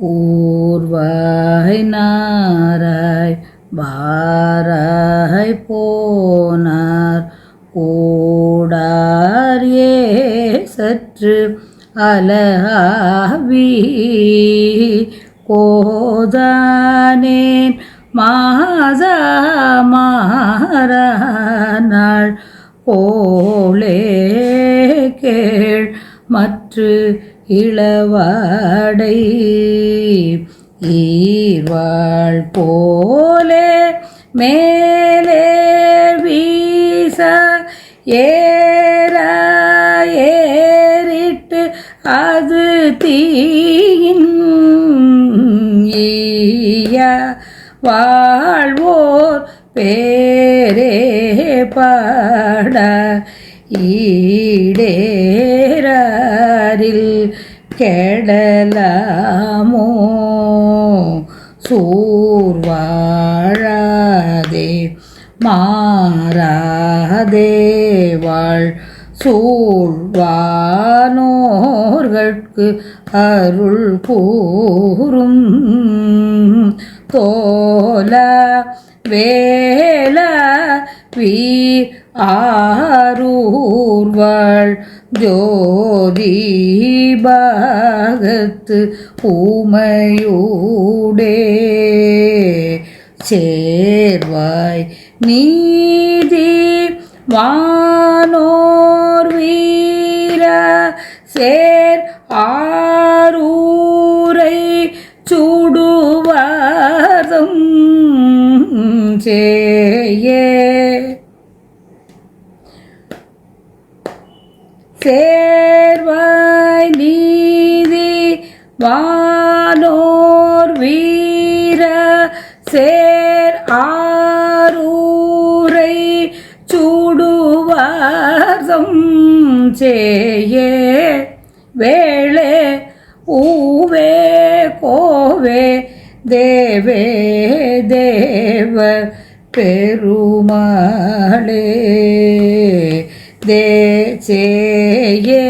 கூர்வாய் நாராய் வாராய் போனார். கூடார் ஏ சற்று அலஹாவி கோதானேன் மாதா மாறானாள். போலே கேள் மற்று இளவாடை ஈர்வாள் போலே மேலே வீச ஏற ஏறிட்டு அது தீயின் வாழ்வோர் பேரே பாட ஈடேரா ஈடேரில் கெடலாமோ? சூர்வாழாதே மாறாதேவாள் சூழ்வானோர்கட்கு அருள் கூறும். தோல வேல வீ ஆரூர்வாள் ஜோதி பாகத்து ஊமையூடே. சேர்வாய் நீதி வானோர் வீர சேர் ஆரூரை சுடுவதும் சேயே சேர்வாய் நீதி வானோர் வீர சேர் ஆரூரை சூடுவார்தம் செய்யே. வேளே ஊவே கோவே தேவே தேவ பெருமாளே. ദേശേയേ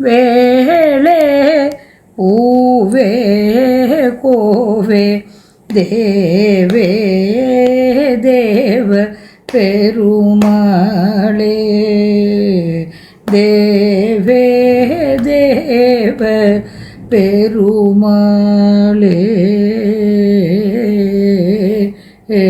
വേളെ പൂവേ കോവേ. ദേവേ ദേവ പെരുമാളേ. ദേവേ ദേവ പെരുമാളേ. ഏ.